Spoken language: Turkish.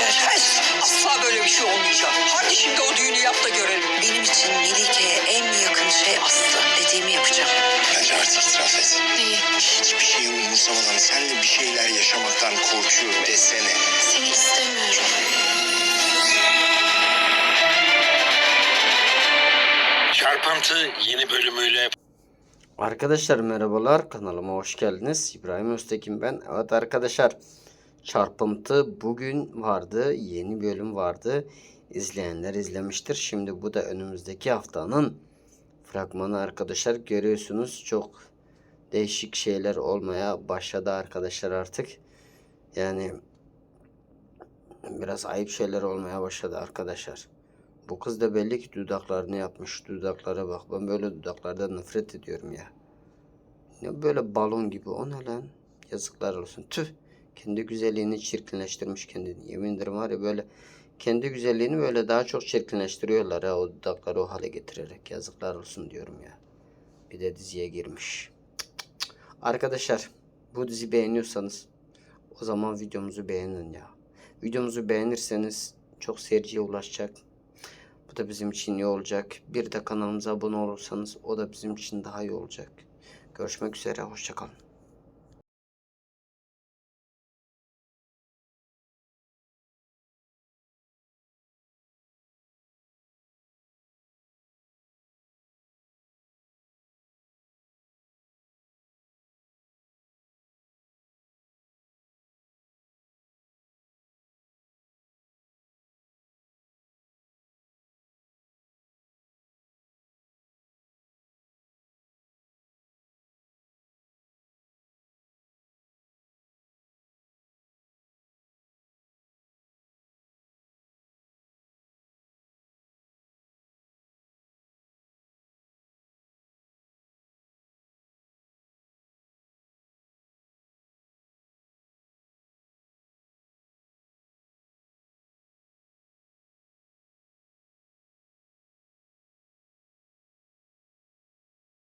Pes, asla böyle bir şey olmayacak. Hadi şimdi o düğünü yap da görelim. Benim için Melike'ye en yakın şey Aslı. Dediğimi yapacağım. Bence artık itiraf et. Neyi? Hiçbir şeyi umursamadan senle bir şeyler yaşamaktan korkuyorum desene. Seni istemiyorum. Çarpıntı yeni bölümüyle Arkadaşlar merhabalar kanalıma hoş geldiniz. İbrahim Öztekin ben. Evet arkadaşlar çarpıntı bugün vardı. Yeni bölüm vardı. İzleyenler izlemiştir. Şimdi bu da önümüzdeki haftanın fragmanı arkadaşlar. Görüyorsunuz çok değişik şeyler olmaya başladı arkadaşlar artık. Yani biraz ayıp şeyler olmaya başladı arkadaşlar. Bu kız da belli ki dudaklarını yapmış. Dudaklara bak. Ben böyle dudaklardan nefret ediyorum ya. Ne böyle balon gibi. O ne lan? Yazıklar olsun. Tüh. Kendi güzelliğini çirkinleştirmiş kendini. Yemin ederim var ya böyle kendi güzelliğini böyle daha çok çirkinleştiriyorlar ha o dudakları o hale getirerek. Yazıklar olsun diyorum ya. Bir de diziye girmiş. Arkadaşlar bu dizi beğeniyorsanız o zaman videomuzu beğenin ya. Videomuzu beğenirseniz çok seyirciye ulaşacak. Bu da bizim için iyi olacak. Bir de kanalımıza abone olursanız o da bizim için daha iyi olacak. Görüşmek üzere. Hoşçakalın.